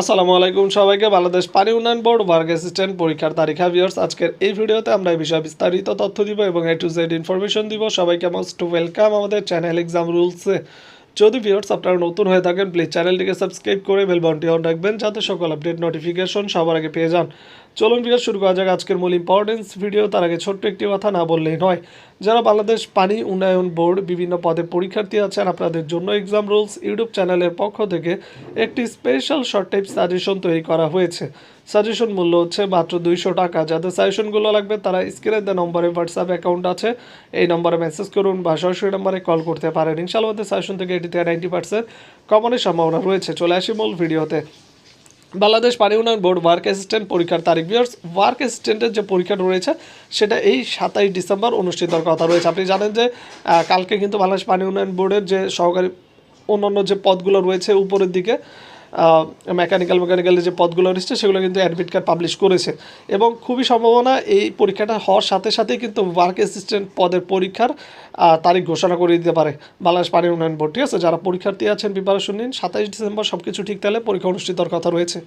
আসসালামু আলাইকুম সবাইকে, বাংলাদেশ পানি উন্নয়ন বোর্ড ওয়ার্ক অ্যাসিস্ট্যান্ট পরীক্ষার তারিখা ভিউয়ার্স। আজকের এই ভিডিওতে আমরা এই বিষয়ে বিস্তারিত তথ্য দিব এবং এ টু জেড ইনফরমেশন দিব। সবাইকে মোস্ট ওয়েলকাম আমাদের চ্যানেল এক্সাম রুলসে যদি ভিউয়ার্স আপনারা নতুন হয়ে থাকেন প্লিজ চ্যানেলটিকে সাবস্ক্রাইব করে বেল অন রাখবেন, যাতে সকল আপডেট নোটিফিকেশন সবার আগে পেয়ে যান। চলুন ভিউয়ার্স শুরু করা যাক আজকের মূল ইম্পর্টেন্স ভিডিও তার আগে ছোট্ট একটি কথা না বললেই নয়। যারা বাংলাদেশ পানি উন্নয়ন বোর্ড বিভিন্ন পদে পরীক্ষার্থী আছেন, আপনাদের জন্য এক্সাম রুলস ইউটিউব চ্যানেলের পক্ষ থেকে একটি স্পেশাল শর্ট টাইপ সাজেশন তৈরি করা হয়েছে। সাজেশন মূল্য হচ্ছে মাত্র দুইশো টাকা। যাদের সাজেশনগুলো লাগবে, তারা স্ক্রিনে দেওয়া নম্বরে হোয়াটসঅ্যাপ অ্যাকাউন্ট আছে। এই নম্বরে মেসেজ করুন বা সরাসরি নম্বরে কল করতে পারেন। ইনশাআল্লাহ আমাদের সাজেশন থেকে এটি থেকে নাইনটি পার্সেন্ট কমনের সম্ভাবনা রয়েছে। চলে আসি মূল ভিডিওতে বাংলাদেশ পানি উন্নয়ন বোর্ড ওয়ার্ক অ্যাসিস্ট্যান্ট পরীক্ষার তারিখ। বিয়ার্স ওয়ার্ক অ্যাসিস্ট্যান্টের যে পরীক্ষাটা রয়েছে, সেটা এই সাতাইশ ডিসেম্বর অনুষ্ঠিত কথা রয়েছে। আপনি জানেন যে কালকে কিন্তু বাংলাদেশ পানি উন্নয়ন বোর্ডের যে সহকারী অন্যান্য যে পদগুলো রয়েছে, উপরের দিকে মেকানিক্যাল মেকানিক্যালের যে পদগুলো রয়েছে, সেগুলো কিন্তু অ্যাডমিট কার্ড পাবলিশ করেছে। এবং খুবই সম্ভাবনা, এই পরীক্ষাটা হওয়ার সাথে সাথে কিন্তু ওয়ার্ক অ্যাসিস্ট্যান্ট পদের পরীক্ষার তারিখ ঘোষণা করে দিতে পারে। বাংলাদেশ পানি উন্নয়ন বোর্ড, ঠিক আছে? যারা পরীক্ষার্থী আছেন প্রিপারেশন নিন, সাতাইশ ডিসেম্বর সব কিছু ঠিক তাহলে পরীক্ষা অনুষ্ঠিত হওয়ার কথা রয়েছে।